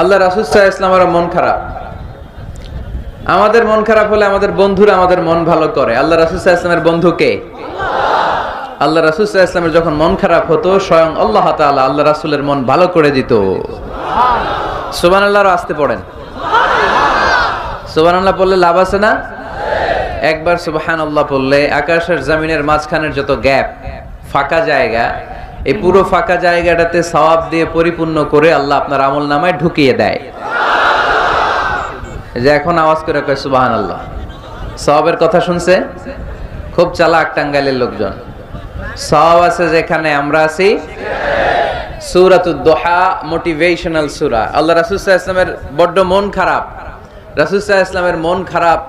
আল্লাহ রাসুসাহ ইসলামের মন খারাপ। আমাদের মন খারাপ হলে আমাদের বন্ধুরা আমাদের মন ভালো করে। আল্লাহ রাসুসাহ ইসলামের বন্ধু কে? আল্লাহ রাসুসাহ ইসলামের যখন মন খারাপ হতো, স্বয়ং আল্লাহ তাআলা আল্লাহ রাসুলের মন ভালো করে দিত। সুবান আল্লাহর আসতে পড়েন। সুবান আল্লাহ পড়লে লাভ আছে না? একবার সুবাহান আল্লাহ পড়লে আকাশের জমিনের মাঝখানের যত গ্যাপ, ফাঁকা জায়গা এই পুরো ফাঁকা জায়গাটাতে সওয়াব দিয়ে পরিপূর্ণ করে আল্লাহ আপনার আমল নামায় ঢুকিয়ে দেয়। যে এখন আওয়াজ করে কয় সুবাহান আল্লাহ সওয়াবের কথা শুনছে? খুব চালাক টাঙ্গাইলের লোকজন। সওয়াব আছে যেখানে আমরা আছি। সুরাতুদ দোহা মোটিভেশনাল সুরা। আল্লাহ রাসুসাহ ইসলামের বড্ড মন খারাপ। রাসুসাহ ইসলামের মন খারাপ,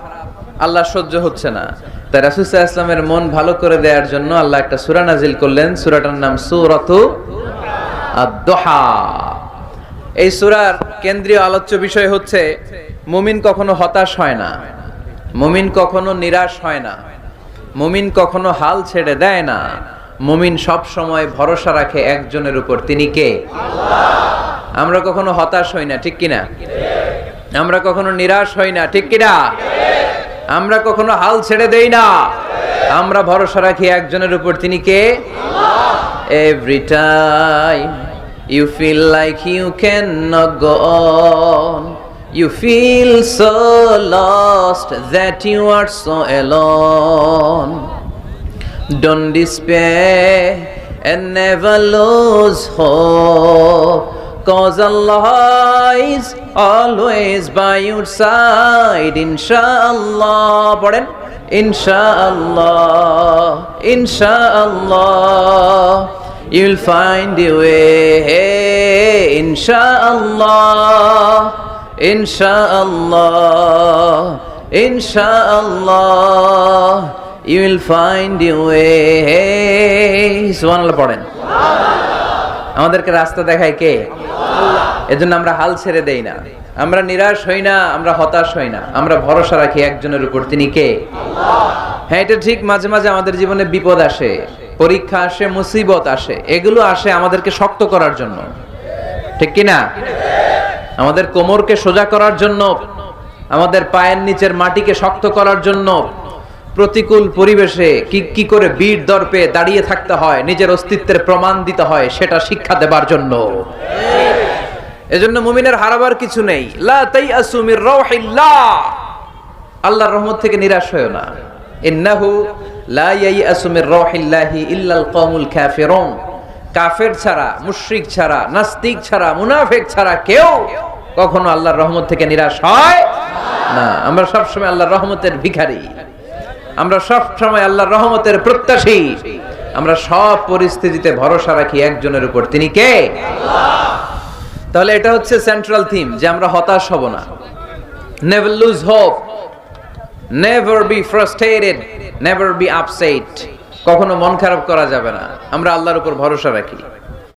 আল্লাহ সহ্য হচ্ছে না। তাই রাসুসাহ ইসলামের মন ভালো করে দেওয়ার জন্য আল্লাহ একটা সুরা নাজিল করলেন। সুরাটার নাম সুরাতু দোহা এই সুরার কেন্দ্রীয় আলোচ্য বিষয় হচ্ছে, মুমিন কখনো হতাশ হয় না, মুমিন কখনো নিরাশ হয় না, মুমিন কখনো হাল ছেড়ে দেয় না, মুমিন সব সময় ভরসা রাখে একজনের উপর, তিনি কে? আমরা কখনো হতাশ হই না, ঠিক কিনা? আমরা কখনো নিরাশ হই না, ঠিক কিনা? আমরা কখনো হাল ছেড়ে দেই না। আমরা ভরসা রাখি একজনের উপর। তিনি কে? Every time you feel like you can not go on you feel so lost that you are so alone Don't despair and never lose hope. Cause Allah is always by your side. Inshallah. পড়েন Inshallah. Inshallah. You'll find your way. Inshallah. Inshallah. Inshallah. You will find your way. সুবহানাল্লাহ পড়েন আমাদেরকে রাস্তা দেখায় কে? এজন্য আমরা হাল ছেড়ে দেই না। আমরা নিরাশ হই না আমরা হতাশ হই না। আমরা ভরসা রাখি একজনের উপর তিনি কে? হ্যাঁ এটা ঠিক মাঝে মাঝে আমাদের জীবনে বিপদ আসে পরীক্ষা আসে মুসিবত আসে এগুলো আসে আমাদেরকে শক্ত করার জন্য। ঠিক কি না আমাদের কোমরকে সোজা করার জন্য আমাদের পায়ের নিচের মাটিকে শক্ত করার জন্য প্রতিকূল পরিবেশে কি কি করে বীর দর্পে দাঁড়িয়ে থাকতে হয়, নিজের অস্তিত্বের প্রমাণ দিতে হয়, সেটা শিক্ষা দেবার জন্য। এজন্য মুমিনের হারাবার কিছু নেই। লা তাইয়াসু মির রাউহিল্লাহ। আল্লাহর রহমত থেকে নিরাশ হয় না। ইন্নাহু লা ইয়াইয়াসু মির রাউহিল্লাহি ইল্লাল কওমুল কাফিরুন। কাফের ছাড়া, মুশরিক ছাড়া, নাস্তিক ছাড়া, মুনাফিক ছাড়া কেউ কখনো আল্লাহর রহমত থেকে নিরাশ হয় না। আমরা সবসময় আল্লাহর রহমতের ভিখারি। আমরা সব সময় আল্লাহর রহমতের প্রত্যাশী। আমরা সব পরিস্থিতিতে ভরসা রাখি একজনের উপর। তিনি কে? তাহলে এটা হচ্ছে সেন্ট্রাল থিম যে আমরা হতাশ হব না। Never lose hope never be frustrated never be upset কখনো মন খারাপ করা যাবে না। আমরা আল্লাহর উপর ভরসা রাখি।